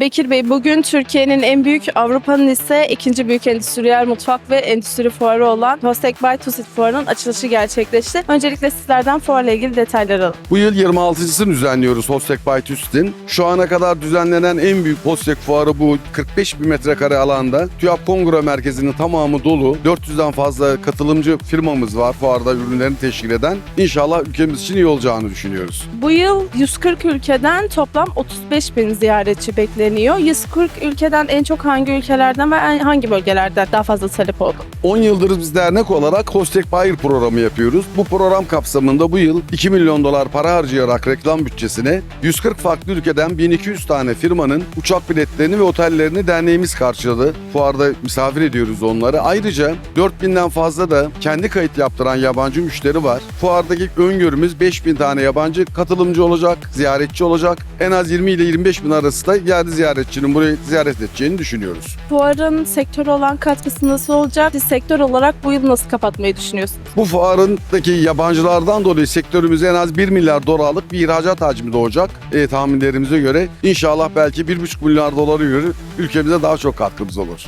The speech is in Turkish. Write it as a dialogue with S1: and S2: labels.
S1: Bekir Bey, bugün Türkiye'nin en büyük, Avrupa'nın ise ikinci büyük endüstriyel mutfak ve endüstri fuarı olan Hostek by Tusit Fuarı'nın açılışı gerçekleşti. Öncelikle sizlerden fuarla ilgili detaylar alalım.
S2: Bu yıl 26.sını düzenliyoruz Hostek by TÜSİT'in. Şu ana kadar düzenlenen en büyük Hostek fuarı bu. 45 bin metrekare alanda. TÜYAP Kongre Merkezi'nin tamamı dolu. 400'den fazla katılımcı firmamız var fuarda ürünlerini teşkil eden. İnşallah ülkemiz için iyi olacağını düşünüyoruz.
S1: Bu yıl 140 ülkeden toplam 35 bin ziyaretçi bekleniyor. 140 ülkeden en çok hangi ülkelerden ve hangi bölgelerden daha fazla talep oldu?
S2: 10 yıldır biz dernek olarak Hostek Buyer programı yapıyoruz. Bu program kapsamında bu yıl 2 milyon dolar para harcayarak reklam bütçesine 140 farklı ülkeden 1200 tane firmanın uçak biletlerini ve otellerini derneğimiz karşıladı. Fuarda misafir ediyoruz onları. Ayrıca 4000'den fazla da kendi kayıt yaptıran yabancı müşteri var. Fuardaki öngörümüz 5000 tane yabancı katılımcı olacak, ziyaretçi olacak. En az 20 ile 25 bin arası da yerli ziyaretçinin burayı ziyaret edeceğini düşünüyoruz.
S1: Fuarın sektör olan katkısı nasıl olacak? Siz sektör olarak bu yıl nasıl kapatmayı düşünüyorsunuz?
S2: Bu fuarındaki yabancılardan dolayı sektörümüze en az 1 milyar dolarlık bir ihracat hacmi doğacak e, tahminlerimize göre. İnşallah belki 1,5 milyar doları yürü ülkemize daha çok katkımız olur.